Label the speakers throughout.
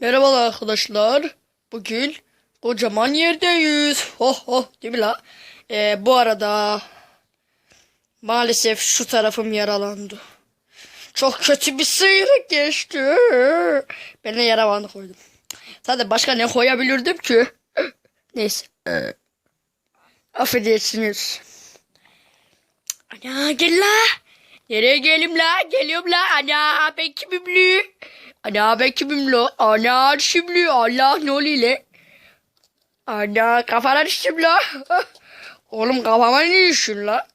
Speaker 1: Merhabalar arkadaşlar. Bugün kocaman yerdeyiz. Ho ho değil mi la? Ee, bu arada maalesef şu tarafım yaralandı. Çok kötü bir sıyrık geçti. Ben de yara koydum. Zaten başka ne koyabilirdim ki? Neyse. Ee, affedersiniz. Ana gel la. Nereye gelim la? Geliyorum la. Ana ben kimim li? Ana ben kimim la? Ana şimdi Allah ne oluyor? Ana kafana düştüm la. Oğlum kafama ne düşün la?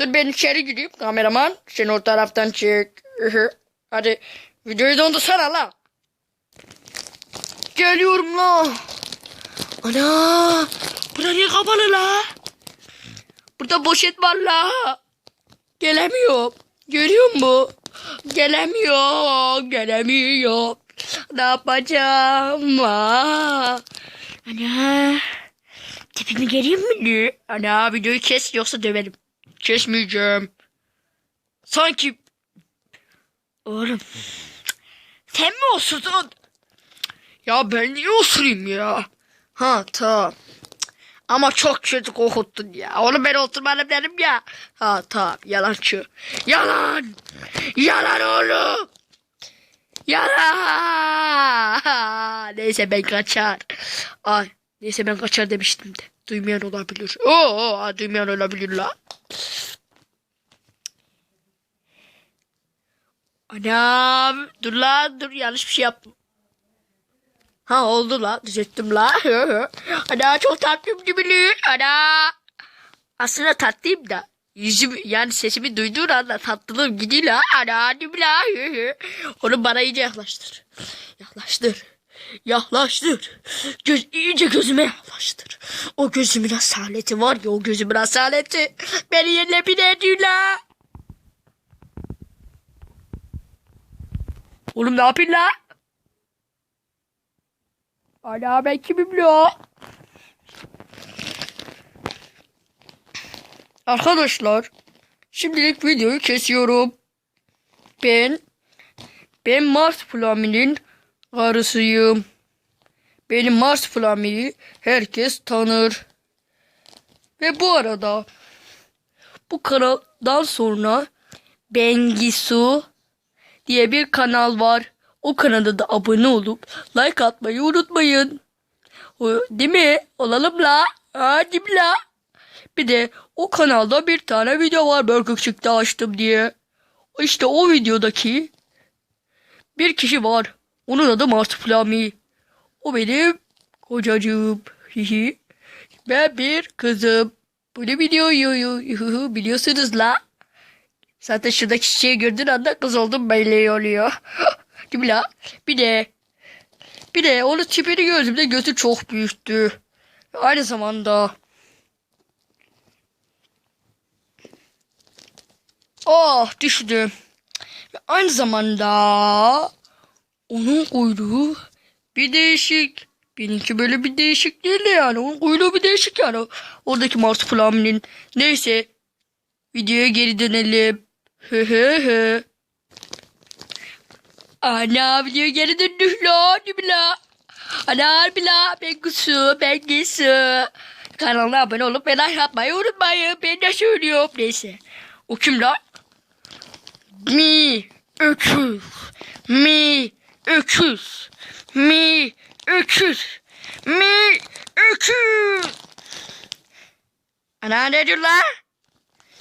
Speaker 1: Dur ben içeri gireyim kameraman. Sen o taraftan çek. Hadi videoyu dondursana la. Geliyorum la. Ana. Bura niye kapalı la? Burada poşet var la. Gelemiyorum. Görüyor musun? Gelemiyor. Gelemiyor. Ne yapacağım? Ana. Tipimi geleyim mi? Ana videoyu kes yoksa döverim. Kesmeyeceğim. Sanki... Oğlum. Sen mi osurdun? Ya ben niye osurayım ya? Ha tamam. Ama çok kötü kokuttun ya. Onu ben oturmadım dedim ya. Ha tamam yalancı. Yalan. Yalan oğlum. Yalan. Neyse ben kaçar. Ay neyse ben kaçar demiştim de. Duymayan olabilir. Oo, duymayan olabilir la. Anam dur la dur yanlış bir şey yaptım. Ha oldu la düzelttim la. Ana çok tatlıyım gibi Ana. Aslında tatlıyım da. Yüzüm yani sesimi duyduğun anda tatlılığım gidiyor la. Ana değil mi la? Onu bana iyice yaklaştır. Yaklaştır. Yaklaştır. Göz, iyice gözüme yaklaştır. O gözümün asaleti var ya o gözümün asaleti. Beni yerle bir ediyor la. Oğlum ne yapayım la? Ana ben kimim la? Arkadaşlar şimdilik videoyu kesiyorum. Ben ben Mars Flaming'in karısıyım. Benim Mars Flaming'i herkes tanır. Ve bu arada bu kanaldan sonra Bengisu diye bir kanal var. O kanala da abone olup like atmayı unutmayın. Değil mi? Olalım la. Ha, değil mi la? Bir de o kanalda bir tane video var Burger çıktı açtım diye. İşte o videodaki bir kişi var. Onun adı Mart Flami. O benim kocacığım. Hihi. ben bir kızım. Bu ne videoyu biliyorsunuz la. Zaten şuradaki çiçeği gördüğün anda kız oldum belli oluyor. Mi la? Bir de bir de onun tipini gördüğümde gözü çok büyüktü. Aynı zamanda Oh düştü. Ve aynı zamanda onun kuyruğu bir değişik. Benimki böyle bir değişik değil de yani. Onun kuyruğu bir değişik yani. Oradaki Mars Flaming'in. Neyse. Videoya geri dönelim. Hı hı hı. Ana video geri döndük la. Değil mi la? Ana harbi la. Ben kusu. Ben gisu. Kanalına abone olup ve like atmayı unutmayın. Ben de söylüyorum. Neyse. O kim la? Mi öküz. Mi öküz. Mi öküz. Mi öküz. Ana ne diyor la?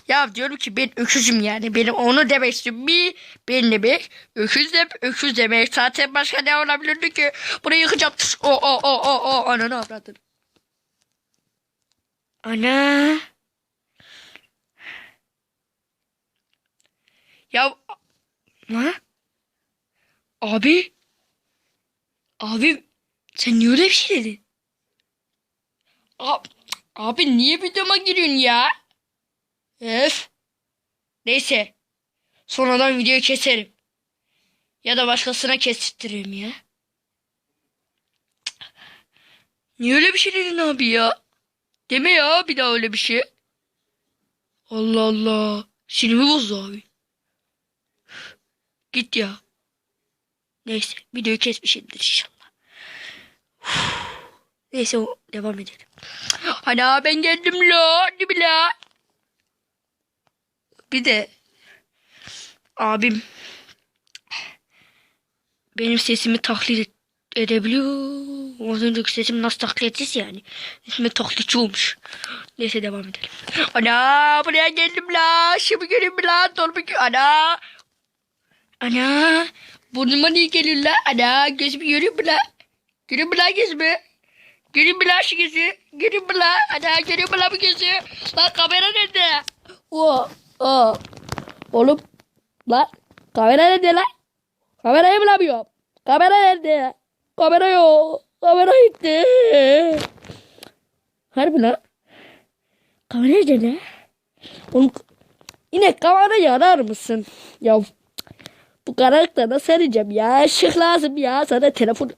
Speaker 1: Ya diyorum ki ben öküzüm yani. Benim onu demek istiyorum. Mi ben demek. Öküz de öküz demek. Zaten başka ne olabilirdi ki? Burayı yıkacağım. O o o o o. Ananı avradın. Ana. Ya ne? Abi abi sen niye öyle bir şey dedin? Abi, abi niye videoma giriyorsun ya? Öf. Neyse. Sonradan videoyu keserim. Ya da başkasına kestiririm ya. Niye öyle bir şey dedin abi ya? Deme ya bir daha öyle bir şey. Allah Allah. Sinirimi bozdu abi. Git ya. Neyse videoyu kesmişimdir inşallah. Neyse devam edelim. Ana ben geldim la. Değil mi la? Bir de abim benim sesimi taklit edebiliyor. Az önceki sesim nasıl taklit ettiyse yani. Sesime taklitçi olmuş. Neyse devam edelim. Ana buraya geldim la. Şimdi gelin la. Dolma Ana. Ana. Burnuma niye geliyor la? Ana gözümü görüyor mu la? Görüyor mu la gözümü? Görüyor mu la şu gözü? Görüyor mu la? Ana görüyor mu la bu gözü? Lan kamera nerede? O. O. Oğlum. Lan. Kamera nerede lan? Kamerayı bulamıyorum. Kamera nerede? Kamera yok. Kamera gitti. Harbi lan. Kamera nerede? Oğlum yine kamerayı arar mısın? Ya bu karakter nasıl arayacağım ya? Işık lazım ya. Sana telefon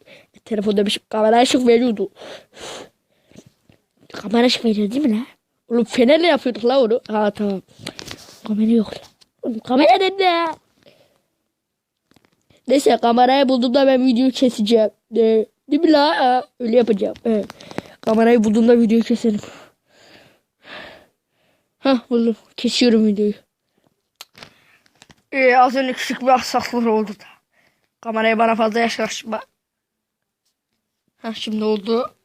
Speaker 1: telefon demişim. Kamera ışık veriyordu. Kamera ışık veriyor değil mi lan? Oğlum fenerle yapıyorduk la onu. Ha tamam. Kamera yok la. Oğlum kamera nerede? Neyse kamerayı bulduğumda ben videoyu keseceğim. De, değil mi la? Öyle yapacağım. Evet. Kamerayı bulduğumda videoyu keserim. Hah buldum. Kesiyorum videoyu. Ee, az önce küçük bir aksaklık oldu da. Kamerayı bana fazla yaklaşma. Ha şimdi oldu.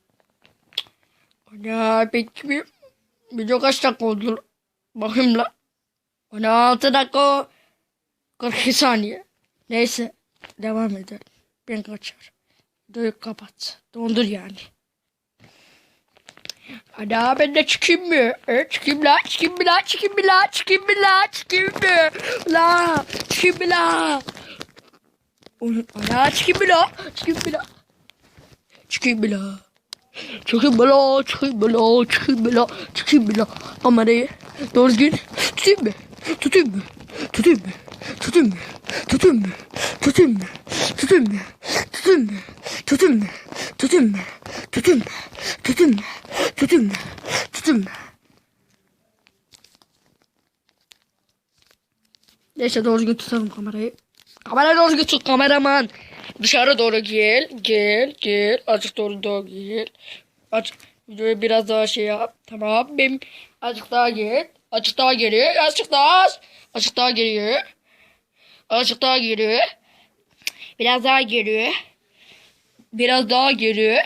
Speaker 1: Peki bir video kaç dakika oldu? Bakayım la. Ana 6 dakika 42 saniye. Neyse devam edelim. Ben kaçar. Videoyu kapat. Dondur yani. Ana ben de çıkayım mı? E, çıkayım la, çıkayım mı la, çıkayım mı la, çıkayım mı la, çıkayım mı? La, çıkayım mı la? Oğlum, Ana çıkayım mı la, çıkayım mı la? Çıkayım mı la? Çıkayım mı la, çıkayım mı la, çıkayım mı la, çıkayım mı la? Kamerayı doğru düzgün tutayım mı? Tutayım mı? Tutayım mı? Tutayım mı? Tutayım mı? Tutayım mı? Tutayım mı? Tutayım mı? Tutayım mı? Tutayım mı? Tutayım mı? Tutayım mı? Tutayım mı? Tutayım mı? Neyse doğru düzgün tutalım kamerayı. Kamerayı doğru düzgün tut kameraman. Dışarı doğru gel. Gel. Gel. Azıcık doğru doğru gel. Aç. Videoyu biraz daha şey yap. Tamam. Benim azıcık daha gel. Azıcık daha geri. Azıcık daha az. Azıcık daha geri. Azıcık daha geri. Biraz daha geri. Biraz daha geri.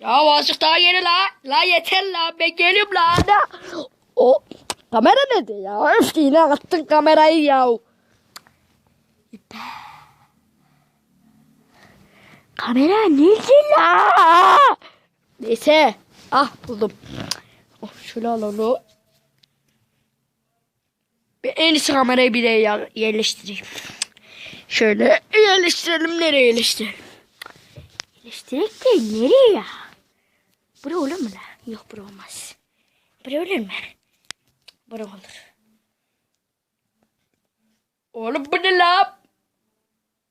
Speaker 1: Ya azıcık daha geri la. La yeter la. Ben geliyorum la. Ana. O kamera nerede ya? Öf yine attın kamerayı ya. Kamera nerede la? Neyse. Ah buldum. Oh, şöyle alalım. Bir en iyisi kamerayı bir de yer- yerleştireyim. Şöyle yerleştirelim. Nereye yerleştirelim? Yerleştirek de nereye ya? Bura olur mu la? Yok bura olmaz. Bura olur mu? Bura olur. Oğlum bu ne la?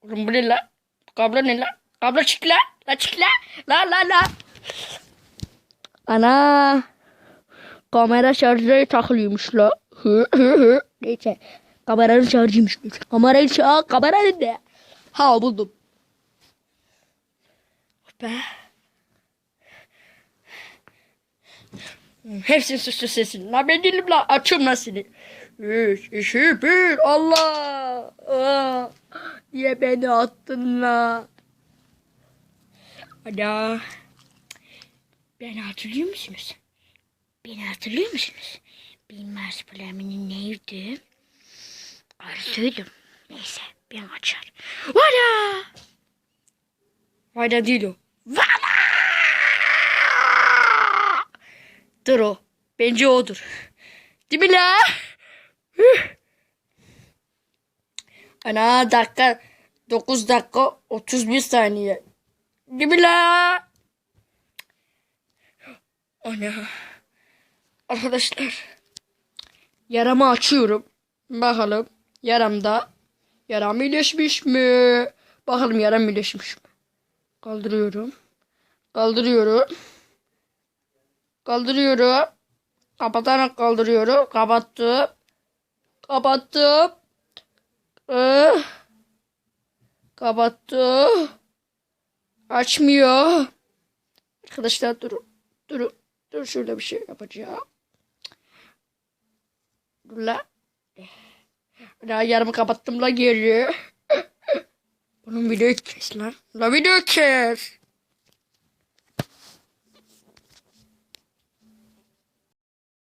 Speaker 1: Oğlum bu ne la? Kablo ne la? Kablo çık la. La çık la. La la la. Ana. Kamera şarjı takılıymış la. Neyse. Kameranın şarjıymış. Kamerayı şarj. Kamera nerede? Ha buldum. Be. Hepsinin suçlu sesin. La ben değilim la. Açıyorum lan seni. Üç, iki, bir. Allah. Aa, niye beni attın la? Ana. Beni hatırlıyor musunuz? Beni hatırlıyor musunuz? Benim marsupilaminim neydi? Arzuydum. Neyse ben açar. Vada! Vada değil o. Vada! Dur o. Bence odur. Değil mi la? Ana dakika 9 dakika 31 saniye. Mi la? Ana. Arkadaşlar. Yaramı açıyorum. Bakalım. Yaramda. Yaram iyileşmiş mi? Bakalım yaram iyileşmiş mi? Kaldırıyorum. Kaldırıyorum. Kaldırıyorum. Kapatarak kaldırıyorum. Kapattım. Kapattım. Ee, kapattım. Açmıyor. Arkadaşlar durun. Durun. Dur şöyle bir şey yapacağım. La. La yarımı kapattım la geri. Bunun videoyu kes lan. La video kes.